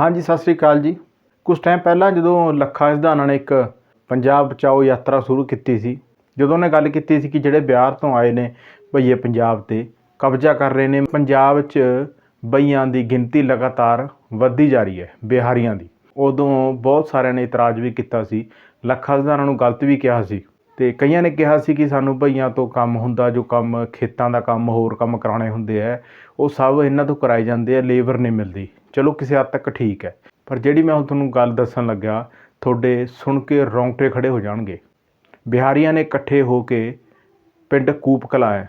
ਹਾਂਜੀ, ਸਤਿ ਸ੍ਰੀ ਅਕਾਲ ਜੀ। ਕੁਝ ਟਾਈਮ ਪਹਿਲਾਂ ਜਦੋਂ ਲੱਖਾ ਸਿਧਾਣਾ ਨੇ ਇੱਕ ਪੰਜਾਬ ਬਚਾਓ ਯਾਤਰਾ ਸ਼ੁਰੂ ਕੀਤੀ ਸੀ, ਜਦੋਂ ਉਹਨੇ ਗੱਲ ਕੀਤੀ ਸੀ ਕਿ ਜਿਹੜੇ ਬਿਹਾਰ ਤੋਂ ਆਏ ਨੇ ਭਈਏ ਪੰਜਾਬ ਤੇ, ਕਬਜ਼ਾ ਕਰ ਰਹੇ ਨੇ, ਪੰਜਾਬ 'ਚ ਬਈਆਂ ਦੀ ਗਿਣਤੀ ਲਗਾਤਾਰ ਵੱਧਦੀ ਜਾ ਰਹੀ ਹੈ, ਬਿਹਾਰੀਆਂ ਦੀ। ਉਦੋਂ ਬਹੁਤ ਸਾਰਿਆਂ ਨੇ ਇਤਰਾਜ਼ ਵੀ ਕੀਤਾ ਸੀ, ਲੱਖਾ ਸਿਧਾਣਾ ਨੂੰ ਗਲਤ ਵੀ ਕਿਹਾ ਸੀ। ਤੇ ਕਈਆਂ ਨੇ ਕਿਹਾ ਸੀ ਕਿ ਸਾਨੂੰ ਭਈਆਂ ਤੋਂ ਕੰਮ ਹੁੰਦਾ, ਜੋ ਕੰਮ ਖੇਤਾਂ ਦਾ ਕੰਮ, ਹੋਰ ਕੰਮ ਕਰਾਉਣੇ ਹੁੰਦੇ ਆ, ਉਹ ਸਭ ਇਹਨਾਂ ਤੋਂ ਕਰਾਏ ਜਾਂਦੇ ਆ, ਲੇਬਰ ਨਹੀਂ ਮਿਲਦੀ। ਚਲੋ ਕਿਸੇ ਹੱਦ ਤੱਕ ਠੀਕ ਹੈ, ਪਰ ਜਿਹੜੀ ਮੈਂ ਹੁਣ ਤੁਹਾਨੂੰ ਗੱਲ ਦੱਸਣ ਲੱਗਾ ਤੁਹਾਡੇ ਸੁਣ ਕੇ ਰੌਂਗਟੇ ਖੜੇ ਹੋ ਜਾਣਗੇ। ਬਿਹਾਰੀਆਂ ਨੇ ਇਕੱਠੇ ਹੋ ਕੇ ਪਿੰਡ ਕੂਪ ਕਲਾਂ ਹੈ।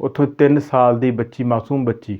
ਉੱਥੋਂ 3 ਸਾਲ ਦੀ ਬੱਚੀ, ਮਾਸੂਮ ਬੱਚੀ,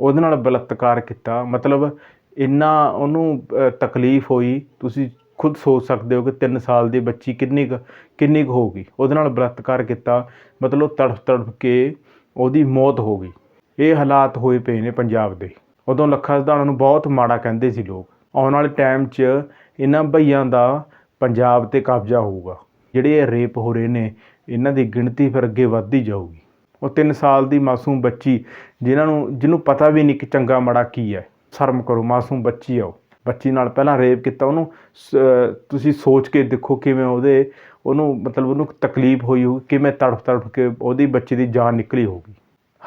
ਉਹਦੇ ਨਾਲ ਬਲਾਤਕਾਰ ਕੀਤਾ। ਮਤਲਬ ਇੰਨਾ ਉਹਨੂੰ ਤਕਲੀਫ ਹੋਈ, ਤੁਸੀਂ ਖੁਦ ਸੋਚ ਸਕਦੇ ਹੋ ਕਿ 3 ਸਾਲ ਦੀ ਬੱਚੀ ਕਿੰਨੀ ਕੁ ਕਿੰਨੀ ਕੁ ਹੋਊਗੀ। ਉਹਦੇ ਨਾਲ ਬਲਾਤਕਾਰ ਕੀਤਾ, ਮਤਲਬ ਤੜਫ ਤੜਫ ਕੇ ਉਹਦੀ ਮੌਤ ਹੋ ਗਈ। ਇਹ ਹਾਲਾਤ ਹੋਏ ਪਏ ਨੇ ਪੰਜਾਬ ਦੇ। ਉਦੋਂ ਲੱਖਾ ਸਿਧਾਣਾ ਨੂੰ ਬਹੁਤ ਮਾੜਾ ਕਹਿੰਦੇ ਸੀ ਲੋਕ। ਆਉਣ ਵਾਲੇ ਟਾਈਮ 'ਚ ਇਹਨਾਂ ਭਈਆਂ ਦਾ ਪੰਜਾਬ ਤੇ ਕਬਜ਼ਾ ਹੋਊਗਾ। ਜਿਹੜੇ ਇਹ ਰੇਪ ਹੋ ਰਹੇ ਨੇ, ਇਹਨਾਂ ਦੀ ਗਿਣਤੀ ਫਿਰ ਅੱਗੇ ਵੱਧਦੀ ਜਾਊਗੀ। ਉਹ 3 ਸਾਲ ਦੀ ਮਾਸੂਮ ਬੱਚੀ, ਜਿਨ੍ਹਾਂ ਨੂੰ, ਜਿਹਨੂੰ ਪਤਾ ਵੀ ਨਹੀਂ ਕਿ ਚੰਗਾ ਮਾੜਾ ਕੀ ਹੈ। ਸ਼ਰਮ ਕਰੋ, ਮਾਸੂਮ ਬੱਚੀ ਆ ਉਹ। ਬੱਚੀ ਨਾਲ ਪਹਿਲਾਂ ਰੇਪ ਕੀਤਾ ਉਹਨੂੰ, ਸ- ਤੁਸੀਂ ਸੋਚ ਕੇ ਦੇਖੋ ਕਿਵੇਂ ਉਹਦੇ, ਉਹਨੂੰ ਮਤਲਬ ਉਹਨੂੰ ਤਕਲੀਫ ਹੋਈ ਹੋ ਕਿਵੇਂ ਤੜਫ ਤੜਫ ਕੇ ਉਹਦੀ ਬੱਚੀ ਦੀ ਜਾਨ ਨਿਕਲੀ ਹੋਊਗੀ।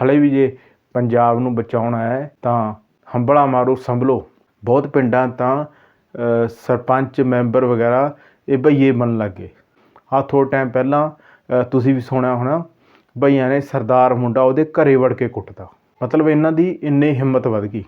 ਹਲੇ ਵੀ ਜੇ ਪੰਜਾਬ ਨੂੰ ਬਚਾਉਣਾ ਹੈ, ਤਾਂ ਹੰਬਲਾ ਮਾਰੋ, ਸੰਭਲੋ। ਬਹੁਤ ਪਿੰਡਾਂ ਤਾਂ ਸਰਪੰਚ, ਮੈਂਬਰ ਵਗੈਰਾ, ਇਹ ਭਈਏ ਬਣ ਲੱਗੇ ਆਹ ਥੋੜ੍ਹਾ ਟਾਈਮ ਪਹਿਲਾਂ ਤੁਸੀਂ ਵੀ ਸੁਣਿਆ ਹੋਣਾ ਭਈਆਂ ਨੇ ਸਰਦਾਰ ਮੁੰਡਾ ਉਹਦੇ ਘਰੇ ਵੜ ਕੇ ਕੁੱਟਦਾ ਮਤਲਬ ਇਹਨਾਂ ਦੀ ਇੰਨੀ ਹਿੰਮਤ ਵੱਧ ਗਈ।